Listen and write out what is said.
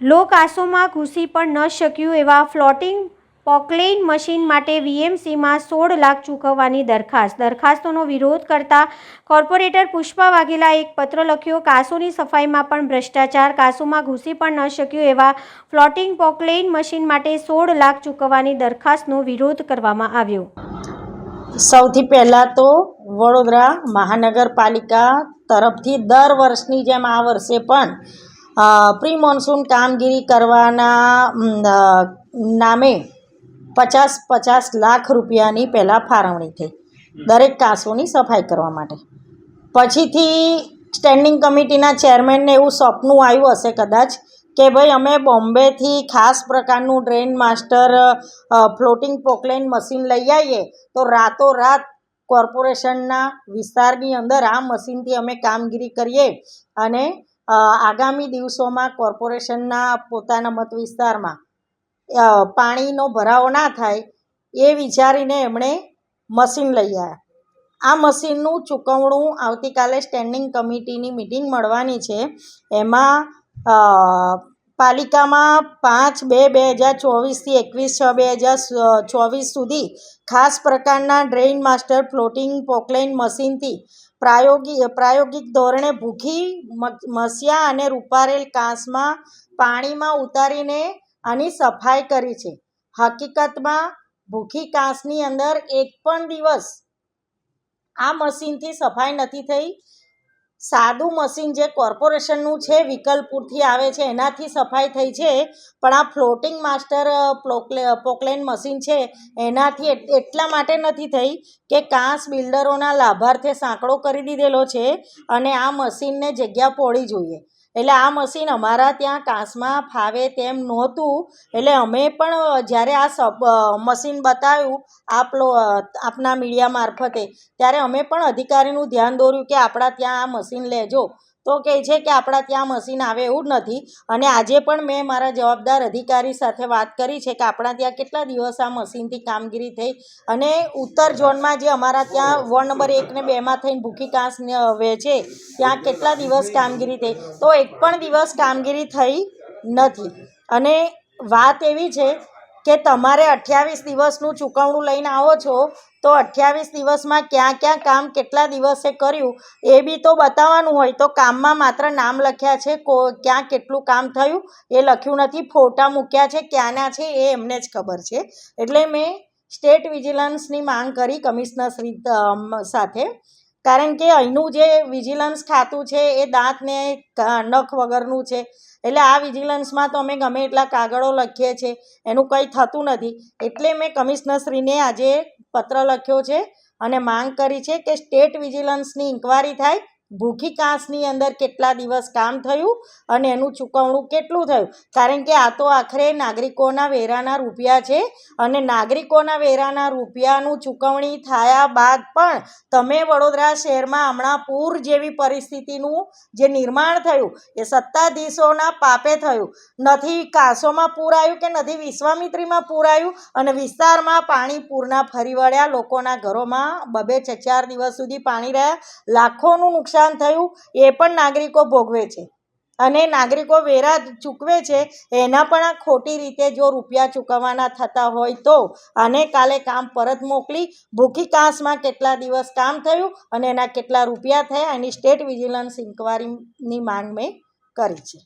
લો કાસોમાં ઘૂસી પણ ન શક્યું એવા ફ્લોટિંગ પોકલેઇન મશીન માટે વીએમસીમાં સોળ લાખ ચૂકવવાની દરખાસ્ત. દરખાસ્તોનો વિરોધ કરતા કોર્પોરેટર પુષ્પા વાઘેલા એક પત્ર લખ્યો, કાસોની સફાઈમાં પણ ભ્રષ્ટાચાર, કાસોમાં ઘૂસી પણ ન શક્યું એવા ફ્લોટિંગ પોકલેઇન મશીન માટે સોળ લાખ ચૂકવવાની દરખાસ્તનો વિરોધ કરવામાં આવ્યો. સૌથી પહેલાં તો વડોદરા મહાનગરપાલિકા તરફથી દર વર્ષની જેમ આ વર્ષે પણ પ્રી મોન્સૂન કામગીરી કરવાના નામે પચાસ પચાસ લાખ રૂપિયાની પહેલાં ફાળવણી થઈ. દરેક કાંસોની સફાઈ કરવા માટે. પછીથી સ્ટેન્ડિંગ કમિટીના ચેરમેનને એવું સપનું આવ્યું હશે કદાચ કે ભાઈ અમે બોમ્બેથી ખાસ પ્રકારનું drain master floating Poclain machine લઈ આવીએ, તો રાતોરાત કોર્પોરેશનના વિસ્તારની અંદર આ મશીનથી અમે કામગીરી કરીએ અને આગામી દિવસોમાં કોર્પોરેશનના પોતાના મત વિસ્તારમાં પાણીનો ભરાવો ના થાય એ વિચારીને એમણે મશીન લઈ આવ્યા. આ મશીનનું ચૂકવણું આવતીકાલે સ્ટેન્ડિંગ કમિટીની મિટિંગ મળવાની છે. એમાં પાલિકામાં પાંચ બે બે હજાર ચોવીસથી એકવીસ છ બે હજાર ચોવીસ સુધી ખાસ પ્રકારના ડ્રેઇન માસ્ટર, ફ્લોટિંગ, પોકલેન મશીનથી પ્રાયોગિક પ્રાયોગિક ધોરણે ભૂખી મસિયા અને રૂપારેલ કાંસમાં પાણીમાં ઉતારીને આની સફાઈ કરી છે. હકીકતમાં, ભૂખી કાંસની અંદર એક પણ દિવસ આ મશીનથી સફાઈ નથી થઈ સાદું મશીન જે કોર્પોરેશનનું છે, વિકલપુરથી આવે છે, એનાથી સફાઈ થઈ છે, પણ આ ફ્લોટિંગ માસ્ટર પોકલે પોકલેન મશીન છે, એનાથી એટલા માટે નથી થઈ કે કાંસ બિલ્ડરોના લાભાર્થે સાંકડો કરી દીધેલો છે અને આ મશીનને જગ્યા પોળી જોઈએ. એટલે આ મશીન અમારા ત્યાં કાંસમાં ફાવે તેમ નહોતું. એટલે અમે પણ જ્યારે આ સબ મશીન બતાવ્યું આપ લો આપના મીડિયા મારફતે, ત્યારે અમે પણ અધિકારીનું ધ્યાન દોર્યું કે આપણા ત્યાં આ મશીન લેજો. તો કહે છે કે આપણા ત્યાં મશીન આવે એવું જ નથી. અને આજે પણ મેં મારા જવાબદાર અધિકારી સાથે વાત કરી છે કે આપણા ત્યાં કેટલા દિવસ આ મશીનથી કામગીરી થઈ. અને ઉત્તર ઝોનમાં જે અમારા ત્યાં વોર્ડ નંબર એક ને બેમાં થઈને ભૂખી કાંસ છે, ત્યાં કેટલા દિવસ કામગીરી થઈ? તો એક પણ દિવસ કામગીરી થઈ નથી. અને વાત એવી છે કે તમારે અઠ્યાવીસ દિવસનું ચૂકવણું લઈને આવો છો, તો અઠ્યાવીસ દિવસમાં ક્યાં ક્યાં કામ કેટલા દિવસે કર્યું એ બી તો બતાવવાનું હોય. તો કામમાં માત્ર નામ લખ્યા છે, કો, ક્યાં કેટલું કામ થયું એ લખ્યું નથી. ફોટા મૂક્યા છે, ક્યાંના છે એ એમને જ ખબર છે. એટલે મેં સ્ટેટ વિજિલન્સની માંગ કરી કમિશનર શ્રી સાથે. કારણ કે અહીંનું જે વિજિલન્સ ખાતું છે, એ દાંતને નખ વગરનું છે. એટલે આ વિજિલન્સમાં તો અમે ગમે એટલા કાગળો લખીએ છીએ. એનું કંઈ થતું નથી. એટલે મેં કમિશનરશ્રીને આજે પત્ર લખ્યો છે અને માંગ કરી છે કે સ્ટેટ વિજિલન્સની ઇન્કવાયરી થાય ભૂખી કાંસની અંદર કેટલા દિવસ કામ થયું અને એનું ચૂકવણું કેટલું થયું? કારણ કે આ તો આખરે નાગરિકોના વેરાના રૂપિયા છે અને નાગરિકોના વેરાના રૂપિયાનું ચૂકવણી થયા બાદ પણ તમે વડોદરા શહેરમાં હમણાં પૂર જેવી પરિસ્થિતિનું જે નિર્માણ થયું, એ સત્તાધીશોના પાપે થયું. નથી કાંસોમાં પૂર આવ્યું કે નથી વિશ્વામિત્રીમાં પૂર આવ્યું? અને વિસ્તારમાં પાણી પૂરના ફરી વળ્યા લોકોના ઘરોમાં બબે ચાર દિવસ સુધી પાણી રહ્યા. લાખોનું નુકસાન થયું, એ પણ નાગરિકો ભોગવે છે. અને નાગરિકો વેરા ચૂકવે છે, એના પણ આ ખોટી રીતે જો રૂપિયા ચૂકવવાના થતા હોય તો. આને કાલે કામ પરત મોકલી, ભૂખી કાંસમાં કેટલા દિવસ કામ થયું અને એના કેટલા રૂપિયા થયા, એની સ્ટેટ વિજિલન્સ ઇન્કવાયરીની માંગ મેં કરી છે.